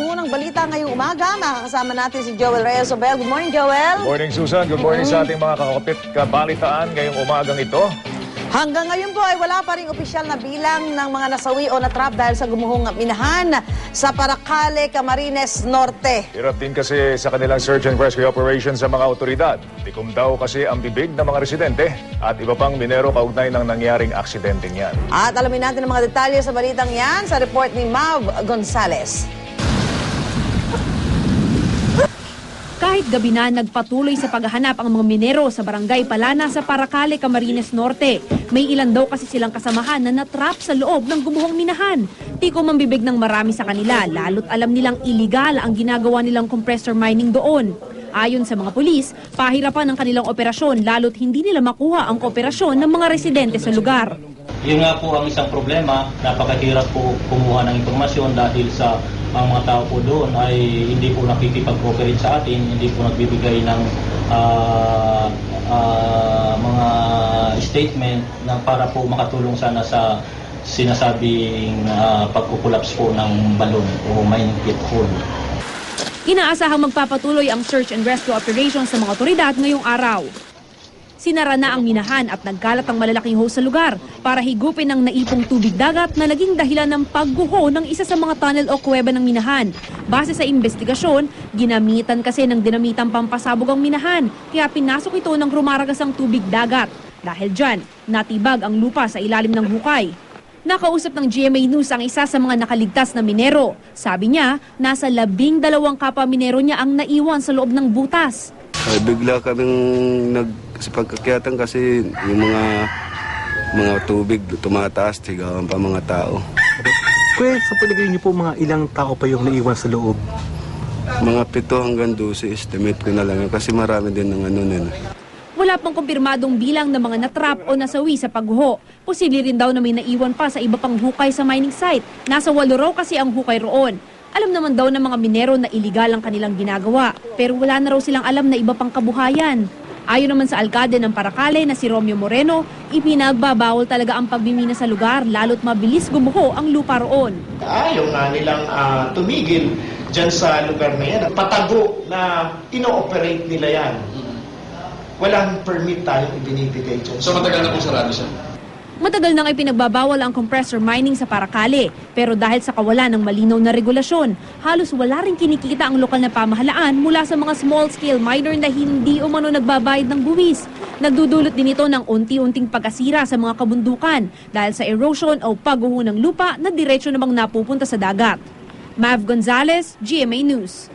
nangungunang balita ngayong umaga. Makakasama natin si Joel Reyes Obel. Good morning, Joel. Good morning, Susan. Good morning sa ating mga kakapit kabalitaan ngayong umagang ito. Hanggang ngayon po ay wala pa rin opisyal na bilang ng mga nasawi o natrap dahil sa gumuhong minahan sa Paracale, Camarines Norte. Hirap din kasi sa kanilang search and rescue operation sa mga otoridad. Tikom daw kasi ang bibig ng mga residente at iba pang minero kaugnay ng nangyaring aksidenteng yan. At alamin natin ang mga detalye sa balitang yan sa report ni Mav Gonzales. Kahit gabi na nagpatuloy sa paghahanap ang mga minero sa barangay Palana sa Paracale, Camarines Norte. May ilan daw kasi silang kasamahan na natrap sa loob ng gumuhong minahan. Tiko mambibig ng marami sa kanila, lalo't alam nilang iligal ang ginagawa nilang compressor mining doon. Ayon sa mga pulis, pahirapan ang kanilang operasyon lalo't hindi nila makuha ang kooperasyon ng mga residente sa lugar. Yun nga po ang isang problema, napakahirap po kumuha ng impormasyon dahil sa ang mga tao po doon ay hindi po nakikipag-cooperate sa atin, hindi po nagbibigay ng ah, ah, mga statement na para po makatulong sana sa sinasabing uh, pagkukulaps po ng balon o pit hole. Inaasahang magpapatuloy ang search and rescue operation sa mga otoridad ngayong araw. Sinara na ang minahan at nagkalat ang malalaking hose sa lugar para higupin ang naipong tubig dagat na naging dahilan ng pagguho ng isa sa mga tunnel o kuweba ng minahan. Base sa investigasyon, ginamitan kasi ng dinamitang pampasabog ang minahan kaya pinasok ito ng rumaragasang tubig dagat. Dahil dyan, natibag ang lupa sa ilalim ng hukay. Nakausap ng GMA News ang isa sa mga nakaligtas na minero. Sabi niya, nasa labing dalawang kapwa minero niya ang naiwan sa loob ng butas. Ay, bigla kaming nag sa pagkakyatan kasi yung mga mga tubig tumataas, tigawan pa mga tao. Kuya, sa palagay niyo po mga ilang tao pa yung naiwan sa loob? Mga pito hanggang 12 estimate ko na lang yun kasi marami din ng ano nun. Wala pang kumpirmadong bilang ng mga natrap o nasawi sa pagguho. Posible rin daw na may naiwan pa sa iba pang hukay sa mining site. Nasa walo raw kasi ang hukay roon. Alam naman daw ng mga minero na iligal ang kanilang ginagawa. Pero wala na raw silang alam na iba pang kabuhayan. Ayon naman sa alkade ng Paracale na si Romeo Moreno, ipinagbabawal talaga ang pagmimina sa lugar lalo't mabilis gumuho ang lupa roon. ayaw nga nilang ah, tumigil dyan sa lugar na yan. Patago na ino-operate nila yan. Walang permit tayong ibinibigay dyan. So matagal na po sarado siya? Matagal nang ipinagbabawal ang compressor mining sa Paracale. Pero dahil sa kawalan ng malinaw na regulasyon, halos wala rin kinikita ang lokal na pamahalaan mula sa mga small-scale miner na hindi umano nagbabayad ng buwis. Nagdudulot din ito ng unti-unting pagkasira sa mga kabundukan dahil sa erosion o pagguho ng lupa na diretsyo namang napupunta sa dagat. Mav Gonzalez, GMA News.